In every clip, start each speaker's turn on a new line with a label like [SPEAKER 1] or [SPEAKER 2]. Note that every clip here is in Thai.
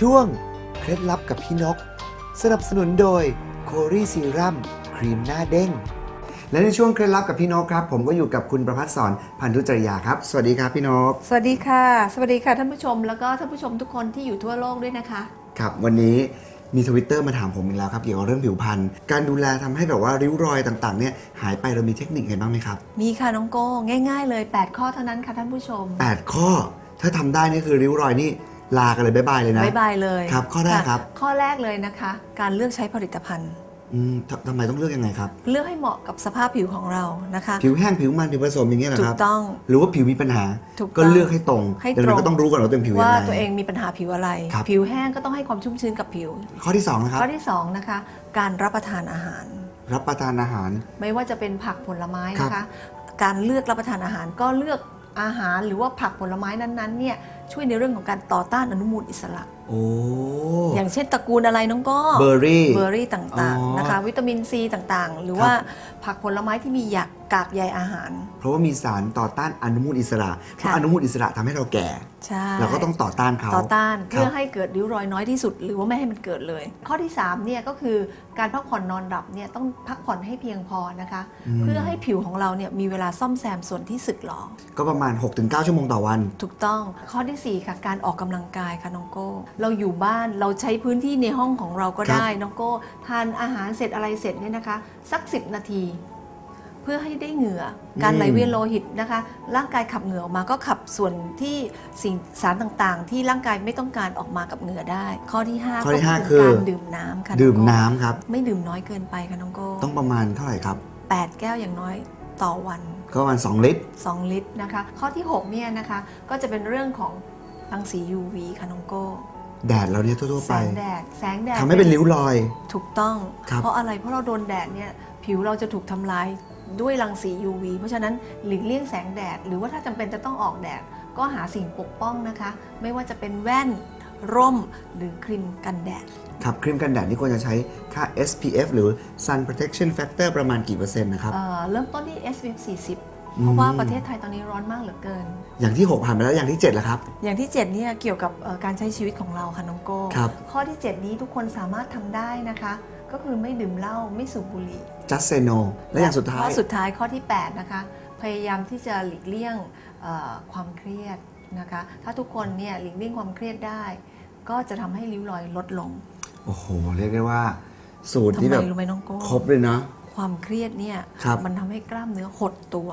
[SPEAKER 1] ช่วง เคล็ดลับกับพี่นก สนับสนุนโดยโครีซีรัมครีมหน้าเด้ง และในช่วงเคล็ดลับกับพี่นกครับ ผมก็อยู่กับคุณประพัฒสอนพันธุจริยาครับ สวัสดีครับพี่นก
[SPEAKER 2] สวัสดีค่ะ สวัสดีค่ะท่านผู้ชมแล้วก็ท่านผู้ชมทุกคนที่อยู่ทั่วโลกด้วยนะคะ
[SPEAKER 1] ครับวันนี้มีทวิตเตอร์มาถามผมอีกแล้วครับ เกี่ยวกับเรื่องผิวพรรณการดูแลทำให้แบบว่าริ้วรอยต่างๆเนี่ยหายไปเรามีเทคนิคอะไรบ้างไหมครับ
[SPEAKER 2] มีค่ะน้องโก้ง่าย ๆ เลย 8 ข้อเท่านั้นค่ะท่านผู้ชม
[SPEAKER 1] 8 ข้อ ถ้าทำได้นี่คือริ้วรอยนี่ ลากันเลยบ๊ายบายเลยนะ
[SPEAKER 2] บายบายเลย
[SPEAKER 1] ครับ ข้อแรกะครับ
[SPEAKER 2] ข้อแรกเลยนะคะ การเลือกใช้ผลิตภัณฑ์
[SPEAKER 1] อืมททำไมต้องเลือกยังไงครับ
[SPEAKER 2] เลือกให้เหมาะกับสภาพผิวของเรานะคะ
[SPEAKER 1] ผิวแห้งผิวมันผิวผสมอย่างเงี้ยเหรอ
[SPEAKER 2] ถู
[SPEAKER 1] ครั
[SPEAKER 2] ก
[SPEAKER 1] บ
[SPEAKER 2] ต้อง
[SPEAKER 1] หรือว่าผิวมีปัญหา
[SPEAKER 2] ถูกต้อง
[SPEAKER 1] ก็เลือกให้ตรง
[SPEAKER 2] ให้
[SPEAKER 1] ดังนั้น
[SPEAKER 2] ตรง
[SPEAKER 1] ก็ต้องรู้ก่อนว่าตัวเองผิวยัง
[SPEAKER 2] ว่า
[SPEAKER 1] ไง
[SPEAKER 2] ตัวเองมีปัญหาผิวอะไร
[SPEAKER 1] ครับ
[SPEAKER 2] ผิวแห้งก็ต้องให้ความชุ่มชื้นกับผิว
[SPEAKER 1] ข้อที่สองนะครับ
[SPEAKER 2] ข้อที่สองนะคะ การรับประทานอาหาร
[SPEAKER 1] รับประทานอาหาร
[SPEAKER 2] ไม่ว่าจะเป็นผักผลไม้นะ
[SPEAKER 1] ครั
[SPEAKER 2] คะ
[SPEAKER 1] บ
[SPEAKER 2] การเลือกรับประทานอาหารก็เลือก อาหารหรือว่าผักผลไม้นั้นๆเนี่ยช่วยในเรื่องของการต่อต้านอนุมูลอิสระ
[SPEAKER 1] โอ้
[SPEAKER 2] อย่างเช่นตระกูลอะไรน้องก็
[SPEAKER 1] เบอร์รี่
[SPEAKER 2] เบอร์รี่ต่าง
[SPEAKER 1] อ๋อ
[SPEAKER 2] ๆนะคะ วิตามินซีต่างๆ หรือ
[SPEAKER 1] ครับ
[SPEAKER 2] ว่าผักผลไม้ที่มีหยักกากใยอาหาร
[SPEAKER 1] เพราะว่ามีสารต่อต้านอนุมูลอิสระเพราะ
[SPEAKER 2] ค่ะ
[SPEAKER 1] อนุมูลอิสระทำให้เราแก่
[SPEAKER 2] ใช่
[SPEAKER 1] เราก็ต้องต่อต้านเขา
[SPEAKER 2] ต่อต้าน
[SPEAKER 1] ครับ
[SPEAKER 2] เพื่อให้เกิดริ้วรอยน้อยที่สุด หรือว่าไม่ให้มันเกิดเลย ข้อที่3เนี่ยก็คือการพักผ่อนนอนหลับเนี่ยต้องพักผ่อนให้เพียงพอนะคะ
[SPEAKER 1] ม
[SPEAKER 2] เพื่อให้ผิวของเราเนี่ยมีเวลาซ่อมแซมส่วนที่สึกหรอ
[SPEAKER 1] ก็ประมาณ 6-9 ชั่วโมงต่อวัน
[SPEAKER 2] ถูกต้องข้อทีสี่4ค่ะการออกกำลังกายค่ะน้องโก้เราอยู่บ้านเราใช้พื้นที่ในห้องของเราก็
[SPEAKER 1] ครับ
[SPEAKER 2] ได้น้องโก้ทานอาหารเสร็จอะไรเสร็จเนี่ยนะคะ สัก 10 นาที เพื่อให้ได้เหงื่ออการไหลเวียนโลหิตนะคะ ร่างกายขับเหงื่อออกมาก็ขับส่วนที่สิ่งสารต่างๆ ที่ร่างกายไม่ต้องการออกมากับเหงื่อได้ ข้อที่5
[SPEAKER 1] ข้อที่
[SPEAKER 2] ก็
[SPEAKER 1] ห้า
[SPEAKER 2] คือ
[SPEAKER 1] คือ
[SPEAKER 2] การดื่มน้ำค่ะองโก้
[SPEAKER 1] ดื่มน้ำครับ
[SPEAKER 2] ไม่ดื่มน้อยเกินไปค่ะน้องโก้
[SPEAKER 1] ต้องประมาณเท่าไหร่ครับ
[SPEAKER 2] 8 แก้วอย่างน้อยต่อวัน
[SPEAKER 1] ก็ประมาณ2ลิตร
[SPEAKER 2] 2ลิตรนะคะ ข้อที่6เนี่ยนะคะก็จะเป็นเรื่องของรังสี UV ค่ะน้องโก้
[SPEAKER 1] แดดเราเนี่ยทั่วๆ
[SPEAKER 2] แส
[SPEAKER 1] ไป
[SPEAKER 2] งแดดแสงแดด
[SPEAKER 1] ทำให้เป็นริ้วรอย
[SPEAKER 2] ถูกต้อง
[SPEAKER 1] ครับ
[SPEAKER 2] เพราะอะไรเพราะเราโดนแดดเนี่ยผิวเราจะถูกทำลาย ด้วยรังสี UV เพราะฉะนั้นหลีกเลี่ยงแสงแดด หรือว่าถ้าจำเป็นจะต้องออกแดด ก็หาสิ่งปกป้องนะคะ ไม่ว่าจะเป็นแว่นร่มหรือครีมกันแดด
[SPEAKER 1] ครับครีมกันแดดนี่ควรจะใช้ค่า SPF หรือ Sun Protection Factor ประมาณกี่เปอร์เซ็นต์นะครับ
[SPEAKER 2] เอ่อเริ่มต้นที่ SPF 40
[SPEAKER 1] อืม
[SPEAKER 2] เพราะว่าประเทศไทยตอนนี้ร้อนมากเหลือเกิน
[SPEAKER 1] อย่างที่ 6 ผ่านไปแล้วอย่างที่7แล้วครับ
[SPEAKER 2] อย่างที่ 7 เนี่ยเกี่ยวกับเอ่อการใช้ชีวิตของเราค่ะน้องโก้
[SPEAKER 1] ครับ
[SPEAKER 2] ข้อที่ 7 นี้ทุกคนสามารถทำได้นะคะ ก็คือไม่ดื่มเหล้าไม่สูบบุหรี่
[SPEAKER 1] Just say no และอย่างสุดท้า
[SPEAKER 2] ข้อยสุดท้ายข้อที่ 8 นะคะ พยายามที่จะหลีกเลี่ยงเอ่อความเครียดนะคะ ถ้าทุกคนเนี่ยหลีกเลี่ยงความเครียดได้ ก็จะทำให้ริ้วรอยลดลง
[SPEAKER 1] โอ้โห เรียกได้ว่า สูตร
[SPEAKER 2] ทำ
[SPEAKER 1] ที่
[SPEAKER 2] ไม
[SPEAKER 1] แบบ
[SPEAKER 2] รู้ไหมน้องโก้
[SPEAKER 1] ครบเลยเนาะ
[SPEAKER 2] ความเครียดเนี่ย
[SPEAKER 1] ครับ
[SPEAKER 2] มันทำให้กล้ามเนื้อหดตัว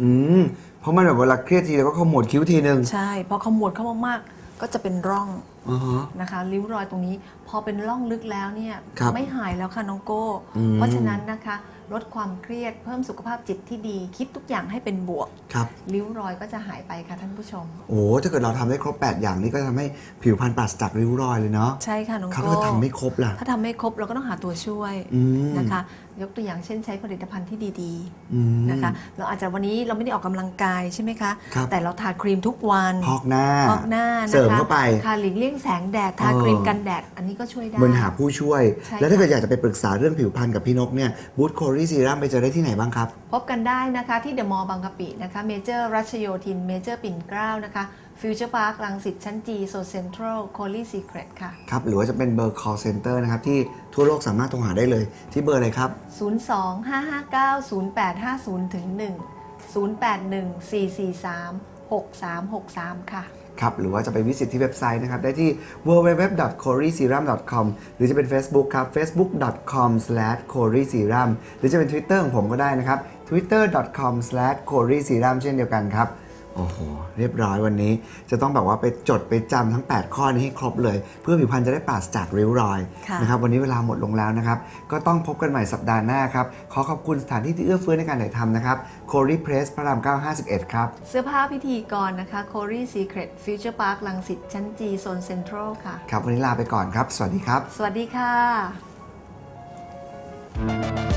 [SPEAKER 1] อืมเพราะมันแบบเวลาเครียดทีแล้วก็ขมวดคิ้วทีนึง
[SPEAKER 2] ใช่พอขมวดเข้ามากๆก็จะเป็นร่อง
[SPEAKER 1] อ๋อฮะ
[SPEAKER 2] นะคะริ้วรอยตรงนี้พอเป็นร่องลึกแล้วเนี่ย
[SPEAKER 1] ครับ
[SPEAKER 2] ไม่หายแล้วค่ะน้องโก้
[SPEAKER 1] อืม
[SPEAKER 2] เพราะฉะนั้นนะคะลดความเครียดเพิ่มสุขภาพจิตที่ดี คิดทุกอย่างให้เป็นบวก
[SPEAKER 1] ครับ
[SPEAKER 2] ริ้วรอยก็จะหายไปค่ะท่านผู้ชม
[SPEAKER 1] โอ้ถ้าเกิดเราทำได้ครบ 8 อย่างนี้ก็จะทำให้ผิวพรรณปราศจากริ้วรอยเลยเนาะ
[SPEAKER 2] ใช่ค่ะน้อง
[SPEAKER 1] ครับ
[SPEAKER 2] โก้
[SPEAKER 1] ถ้าทำไม่ครบล่ะ
[SPEAKER 2] ถ้าทำไม่ครบเราก็ต้องหาตัวช่วย
[SPEAKER 1] อืม
[SPEAKER 2] นะคะยกตัวอย่างเช่นใช้ผลิตภัณฑ์ที่ดี
[SPEAKER 1] อืม
[SPEAKER 2] ๆนะคะ เราอาจจะวันนี้เราไม่ได้ออกกำลังกายใช่ไหมคะ
[SPEAKER 1] ครับ
[SPEAKER 2] แต่เราทาครีมทุกวัน
[SPEAKER 1] พอกหน้า
[SPEAKER 2] พอกหน้านะคะ
[SPEAKER 1] เสริมเข้าไป
[SPEAKER 2] ค่ะหลีกเลี่ยงแสงแดดทา
[SPEAKER 1] เออ
[SPEAKER 2] ครีมกันแดด อันนี้ก็ช่วยได้
[SPEAKER 1] เหมือนหาผู้ช่วย
[SPEAKER 2] ใช่
[SPEAKER 1] แล้วถ้า
[SPEAKER 2] ค่ะ
[SPEAKER 1] เกิดอยากจะไปปรึกษาเรื่องผิวพรรณกับพี่นกเนี่ยบูธโคลีซีรัมไปเจอได้ที่ไหนบ้างครับ
[SPEAKER 2] พบกันได้นะคะที่เดอะมอลล์บางกะปินะคะเมเจอร์รัชโยธินเมเจอร์ปิ่นเกล้านะคะ ฟิวเจอร์พาร์คลังสิตชั้นจีโซเซ็นทรัลโคลีซีเครตค่ะ
[SPEAKER 1] ครับ หรือว่าจะเป็นเบอร์ call center นะครับ ที่ทั่วโลกสามารถโทรหาได้เลย ที่เบอร์อะไรครับ
[SPEAKER 2] 02-559-0850ถึง1 0814436363 ค่ะ
[SPEAKER 1] ครับ หรือว่าจะไปวิสิตที่เว็บไซต์นะครับ ได้ที่ www.coreserum.com หรือจะเป็น Facebook ครับ facebook.com/coreserum หรือจะเป็น Twitter ของผมก็ได้นะครับ twitter.com/coreserum เช่นเดียวกันครับ โอ้โห เรียบร้อยวันนี้ จะต้องแบบว่าไปจดไปจำทั้ง 8 ข้อนี้ให้ครบเลย เพื่อผิวพรรณจะได้ปราศจากริ้วรอย
[SPEAKER 2] ค่ะ
[SPEAKER 1] นะครับวันนี้เวลาหมดลงแล้วนะครับ ก็ต้องพบกันใหม่สัปดาห์หน้าครับ ขอขอบคุณสถานที่ที่เอื้อเฟื้อในการถ่ายทำนะครับ c o r e Press พระราม 9 51 ครับ
[SPEAKER 2] เสื้อผ้าพิธีกรนะคะ c o r y Secret Future Park ลังสิตชั้นจีโซนเซ็นทรัลค่ะ
[SPEAKER 1] ครับวันนี้ลาไปก่อนครับ สวัสดีครับ
[SPEAKER 2] สวัสดีค่ะ